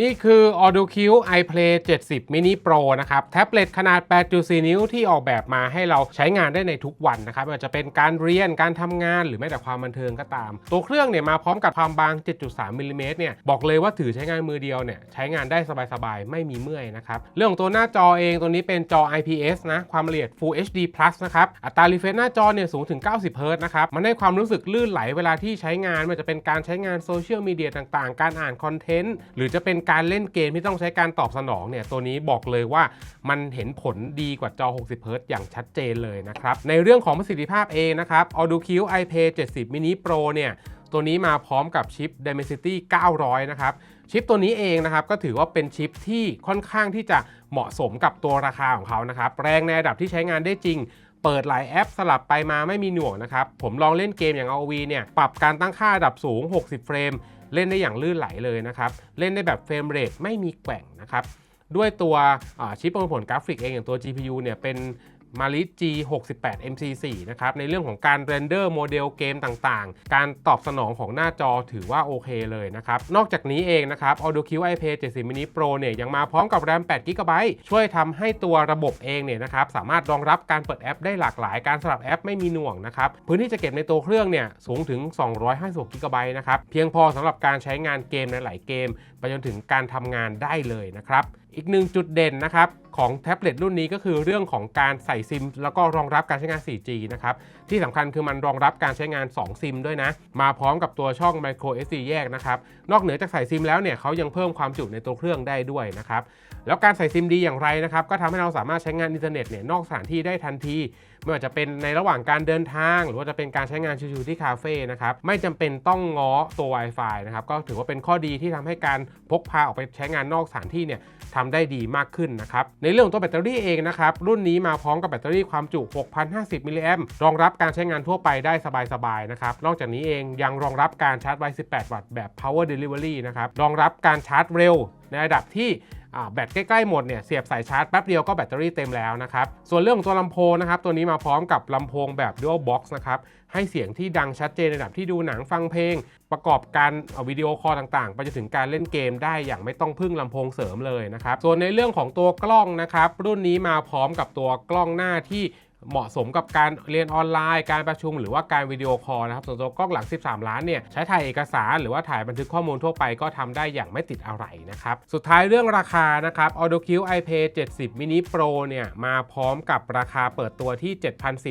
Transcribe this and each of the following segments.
นี่คือ AutoQ iPlay 70 Mini Pro นะครับ แท็บเล็ตขนาด 8.4 นิ้วที่ออกแบบมาให้เราใช้งานได้ในทุกวันนะครับไม่ว่าจะเป็นการเรียนการทำงานหรือแม้แต่ความบันเทิงก็ตาม ตัวเครื่องเนี่ยมาพร้อมกับความบาง 7.3 มิลลิเมตรเนี่ยบอกเลยว่าถือใช้งานมือเดียวเนี่ยใช้งานได้สบายๆ ไม่มีเมื่อยนะครับ เรื่องของตัวหน้าจอเองตัวนี้เป็นจอ IPS นะ ความละเอียด Full HD Plus นะครับ อัตรา refresh หน้าจอเนี่ยสูงถึง 90เฮิร์ตนะครับ มันให้ความรู้สึกลื่นไหลเวลาที่ใช้งานไมันจะเป็นการใช้งานโซเชียลมีเดียต่างๆ การอ่านคอนเทนต์หรือจะเป็นการเล่นเกมที่ต้องใช้การตอบสนองเนี่ยตัวนี้บอกเลยว่ามันเห็นผลดีกว่าจอ 60เฮิรต์อย่างชัดเจนเลยนะครับในเรื่องของประสิทธิภาพเองนะครับ AutoQ iPay 70 Mini Pro เนี่ยตัวนี้มาพร้อมกับชิป Dimensity 900 นะครับชิปตัวนี้เองนะครับก็ถือว่าเป็นชิปที่ค่อนข้างที่จะเหมาะสมกับตัวราคาของเขานะครับแรงในระดับที่ใช้งานได้จริงเปิดหลายแอปสลับไปมาไม่มีหน่วงนะครับ ผมลองเล่นเกมอย่าง ROV เนี่ย ปรับการตั้งค่าระดับสูง 60 เฟรม เล่นได้อย่างลื่นไหลเลยนะครับ เล่นได้แบบเฟรมเรทไม่มีแกว่งนะครับ ด้วยตัวชิปประมวลผลกราฟิกเองอย่างตัว GPU เนี่ยเป็น มาริ G68 MC4 นะครับ ในเรื่องของการเรนเดอร์โมเดลเกมต่างๆ การตอบสนองของหน้าจอถือว่าโอเคเลยนะครับ นอกจากนี้เองนะครับ AutoQ iPay 70 Mini Pro เนี่ยยังมาพร้อมกับ RAM 8 GB ช่วยทำให้ตัวระบบเองเนี่ยนะครับสามารถรองรับการเปิดแอปได้หลากหลาย การสลับแอปไม่มีหน่วงนะครับ พื้นที่จะเก็บในตัวเครื่องเนี่ยสูงถึง 256 GB นะครับ เพียงพอสำหรับการใช้งานเกมในหลายเกม ไปจนถึงการทำงานได้เลยนะครับ อีกหนึ่งจุดเด่นนะครับ ของแท็บเล็ตรุ่นนี้ก็คือเรื่องของการใส่ซิม แล้วก็รองรับการใช้งาน 4G นะครับที่สำคัญคือมันรองรับการใช้งาน 2 ซิมด้วยนะ มาพร้อมกับตัวช่อง micro SD แยกนะครับ นอกเหนือจากใส่ซิมแล้วเนี่ยเขายังเพิ่มความจุในตัวเครื่องได้ด้วยนะครับแล้วการใส่ซิมดีอย่างไรนะครับก็ทำให้เราสามารถใช้งานอินเทอร์เน็ตเนี่ยนอกสถานที่ได้ทันที ไม่ว่าจะเป็นในระหว่างการเดินทาง หรือว่าจะเป็นการใช้งานชิวๆที่คาเฟ่นะครับไม่จำเป็นต้องง้อตัว Wi-Fi นะครับก็ถือว่าเป็นข้อดีที่ทำให้การพกพาออกไปใช้งานนอกสถานที่เนี่ยทำได้ดีมากขึ้นนะครับในเรื่องของตัวแบตเตอรี่เองนะครับรุ่นนี้มาพร้อมกับแบตเตอรี่ความจุ 6,050 มิลลิแอมรองรับการใช้งานทั่วไปได้สบายๆนะครับนอกจากนี้เองยังรองรับการชาร์จไว 18 วัตต์แบบ power delivery นะครับรองรับการชาร์จเร็วในระดับที่ แบตใกล้ๆหมดเนี่ยเสียบสายชาร์จแป๊บเดียวก็แบตเตอรี่เต็มแล้วนะครับส่วนเรื่องของตัวลำโพงนะครับตัวนี้มาพร้อมกับลำโพงแบบ dual box นะครับให้เสียงที่ดังชัดเจนในระดับที่ดูหนังฟังเพลง ประกอบการเอาวิดีโอคอลต่างๆ ไปจนถึงการเล่นเกมได้อย่างไม่ต้องพึ่งลำโพงเสริมเลยนะครับส่วนในเรื่องของตัวกล้องนะครับรุ่นนี้มาพร้อมกับตัวกล้องหน้าที่ เหมาะสมกับการเรียนออนไลน์ การประชุมหรือว่าการวิดีโอคอลนะครับส่วนตัวกล้องหลัง 13 ล้านเนี่ยใช้ถ่ายเอกสารหรือว่าถ่ายบันทึกข้อมูลทั่วไปก็ทำได้อย่างไม่ติดอะไรนะครับสุดท้ายเรื่องราคานะครับ AutoQ iPay 70 Mini Pro เนี่ยมาพร้อมกับราคาเปิดตัวที่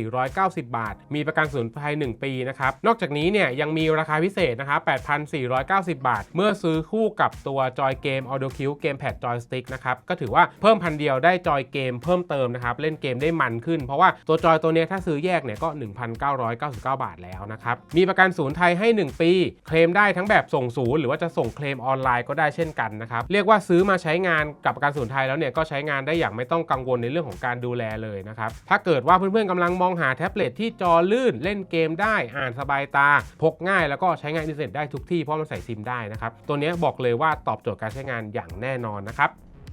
7,490 บาท มีประกันศูนย์ภัย 1 ปีนะครับนอกจากนี้เนี่ยยังมีราคาพิเศษนะครับ8,490 บาท เมื่อซื้อคู่กับตัวจอยเกม AutoQ Gamepad Joystick นะครับก็ถือว่าเพิ่มพันเดียวได้จอยเกมเพิ่มเติมนะครับเล่นเกมได้มันขึ้น เพราะว่าตัวจอยตัวนี้ถ้าซื้อแยกเนี่ยก็ 1,999 บาทแล้วนะครับ มีประกันศูนย์ไทยให้ 1 ปี เคลมได้ทั้งแบบส่งศูนย์หรือว่าจะส่งเคลมออนไลน์ก็ได้เช่นกันนะครับ เรียกว่าซื้อมาใช้งานกับประกันศูนย์ไทยแล้วเนี่ยก็ใช้งานได้อย่างไม่ต้องกังวลในเรื่องของการดูแลเลยนะครับ ถ้าเกิดว่าเพื่อนๆกำลังมองหาแท็บเล็ตที่จอลื่นเล่นเกมได้อ่านสบายตา พกง่ายแล้วก็ใช้งานอินเทอร์เน็ตได้ทุกที่เพราะมันใส่ซิมได้นะครับตัวนี้บอกเลยว่าตอบโจทย์การใช้งานอย่างแน่นอนนะครับ